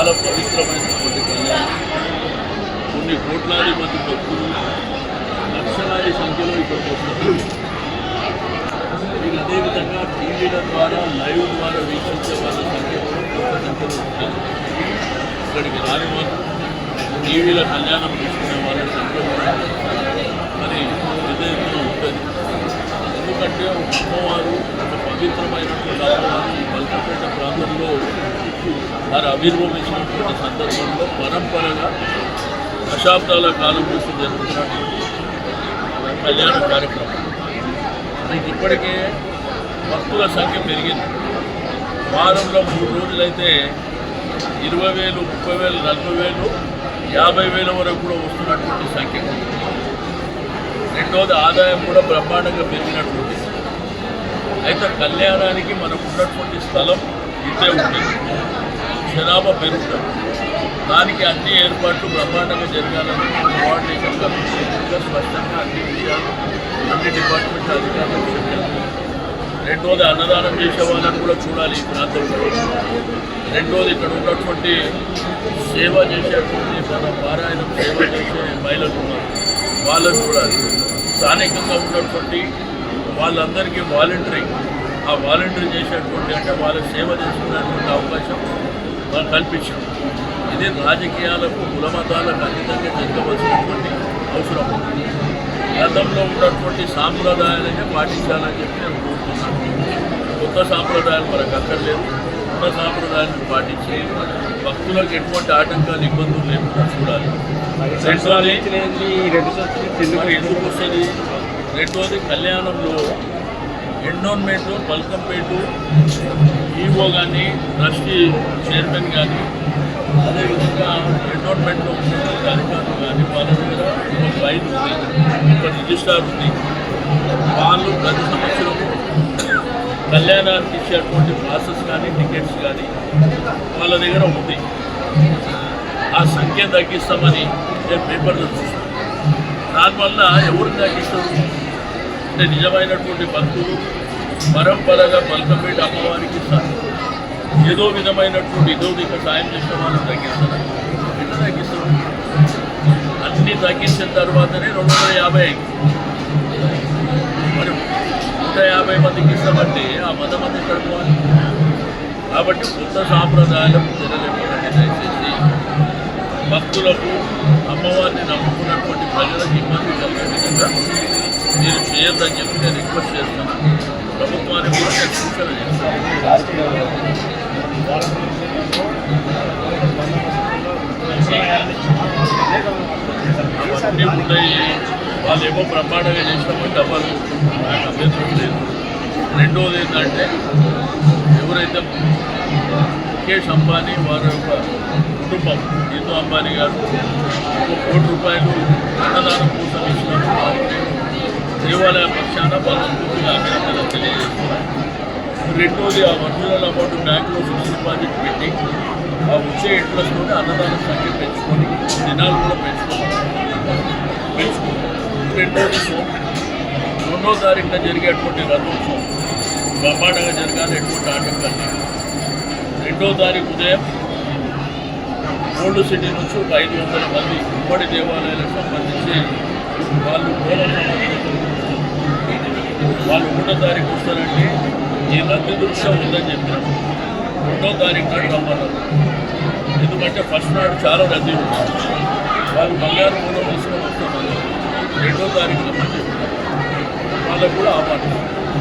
చాలా పవిత్రమైనటువంటి కళ్యాణం కొన్ని కోట్లాది మంది భక్తులు లక్షలాది సంఖ్యలో ఇక్కడికి వస్తారు మీకు అదేవిధంగా టీవీల ద్వారా లైవ్ ద్వారా వీక్షించే వాళ్ళ సంఖ్య ఇక్కడికి రాని వాళ్ళు టీవీల కళ్యాణం తీసుకునే వాళ్ళ సంఖ్య కూడా మరి పెద్ద ఎత్తున ఉంటుంది ఎందుకంటే ఒక అమ్మవారు ఒక పవిత్రమైనటువంటి అమ్మవారు ప్రాంతంలో వారు ఆవిర్భవించినటువంటి సందర్భంలో పరంపరగా దశాబ్దాల కాలం నుంచి జరుగుతున్నటువంటి కళ్యాణ కార్యక్రమం. మీకు ఇప్పటికే భక్తుల సంఖ్య పెరిగింది. వారంలో మూడు రోజులైతే ఇరవై వేలు ముప్పై వేలు నలభై వేలు యాభై వేల వరకు కూడా వస్తున్నటువంటి సంఖ్య. రెండవది ఆదాయం కూడా బ్రహ్మాండంగా పెరిగినటువంటి అయితే కళ్యాణానికి మనకు ఉన్నటువంటి స్థలం ఇంతే ఉంటుంది. జనాభా పెరుగుతాం దానికి అన్ని ఏర్పాట్లు బ్రహ్మాండంగా జరగాలని కోఆర్డినేషన్ కమిటీగా స్పష్టంగా అన్ని విషయాలు అన్ని డిపార్ట్మెంట్ అధికారులకు చెప్పారు. రెండోది అన్నదానం చేసే వాళ్ళని కూడా చూడాలి ఈ ప్రాంతంలో. రెండోది ఇక్కడ ఉన్నటువంటి సేవ చేసేటువంటి మన పారాయణం సేవ చేసే మహిళలు ఉన్నారు. వాళ్ళని చూడాలి. స్థానికంగా ఉన్నటువంటి వాళ్ళందరికీ వాలంటరీ. ఆ వాలంటరీ చేసేటువంటి అంటే వాళ్ళ సేవ చేసుకునేటువంటి అవకాశం మనం కల్పించాం. ఇది రాజకీయాలకు కులమతాలకు అతీతంగా జరగవలసినటువంటి అవసరం. గతంలో ఉన్నటువంటి సాంప్రదాయాలనే పాటించాలని చెప్పి నేను కోరుతున్నాను. కొత్త సాంప్రదాయాలు మనకు అక్కర్లేదు. ఉన్న సాంప్రదాయాలను పాటించి భక్తులకు ఎటువంటి ఆటంకాలు ఇబ్బందులు లేకుండా చూడాలి. ఎందుకు వస్తుంది? రెండోది కళ్యాణంలో ఎండోన్మెంట్ పల్కంపేటు ఈఓ కానీ ట్రస్టీ చైర్మన్ కానీ అదేవిధంగా ఎండోన్మెంట్లో ఉన్నటువంటి అధికారులు కానీ వాళ్ళ దగ్గర ఒక ఫైల్ ఉంది. ఒక రిజిస్టార్ ఉంది. వాళ్ళు ప్రతి సంవత్సరం కళ్యాణానికి ఇచ్చేటువంటి ప్రాసెస్ కానీ టికెట్స్ కానీ వాళ్ళ దగ్గర ఉంది. ఆ సంఖ్య తగ్గిస్తామని నేను పేపర్లో చూస్తాను దానివల్ల ఎవరు తగ్గిస్తారు? అంటే నిజమైనటువంటి భక్తులు పరంపరగా బల్కంపేట అమ్మవారికి ఇస్తారు ఏదో విధమైనటువంటి ఏదో ఇక సాయం చేసిన వాళ్ళు తగ్గిస్తారు. ఎట్లా తగ్గిస్తారు? అన్నీ తగ్గించిన తర్వాతనే రెండు వందల యాభై మరి నూట యాభై మందికి ఇస్తామంటే ఆ వంద మంది తడుకోవాలి కాబట్టి కొత్త సాంప్రదాయాలకు తెరలేపడండి దయచేసి భక్తులకు అమ్మవారిని నమ్ముకున్నటువంటి ప్రజలకు ఇబ్బంది కలిగే విధంగా మీరు చేయొద్దని చెప్పి నేను రిక్వెస్ట్ చేస్తాను ప్రభుత్వానికి కూడా నేను సూచన అవన్నీ ఉంటాయి. వాళ్ళు ఏమో బ్రహ్మాండంగా చేసినప్పుడు డబ్బాలు నాకు అభ్యంతరం లేదు రెండోది ఏంటంటే ఎవరైతే ముఖేష్ అంబానీ వారి యొక్క కుటుంబం నీతు అంబానీ గారు ఒక కోటి రూపాయలు అన్నదానం కోసం ఇచ్చినప్పుడు వారికి దేవాలయ పక్షాన బలపూర్తిగా అభినందనలు తెలియజేస్తున్నాను రెండోది ఆ ఒరిజినల్ అమౌంట్ బ్యాంకులో ఫిక్స్ డిపాజిట్ పెట్టి ఆ వచ్చే ఇంట్రెస్ట్తో అన్నదానం సంఖ్య పెంచుకొని దినాలు కూడా పెంచుకోవాలి. పెంచుకోవాలి. రెండోది రెండో తారీఖున జరిగేటువంటి రథోత్సవం. బ్రహ్మాండంగా జరగాలి ఎటువంటి ఆటంకాలు రెండో తారీఖు ఉదయం ఓల్డ్ సిటీ నుంచి ఒక ఐదు వందల మంది ఉమ్మడి దేవాలయాలకు సంబంధించి వాళ్ళు మూలం వాళ్ళు ఒకటో తారీఖు వస్తారంటే ఈ లబ్ధి దృశ్యం ఉందని చెప్పారు రెండో తారీఖు నాడు రమ్మన్నారు. ఎందుకంటే ఫస్ట్ నాడు చాలా రద్దీ ఉంటుంది వాళ్ళు బంగారు కూడా తీసుకొని వస్తున్నారు రెండో తారీఖు రమ్మని చెప్పినారు. వాళ్ళకు కూడా ఆపాటు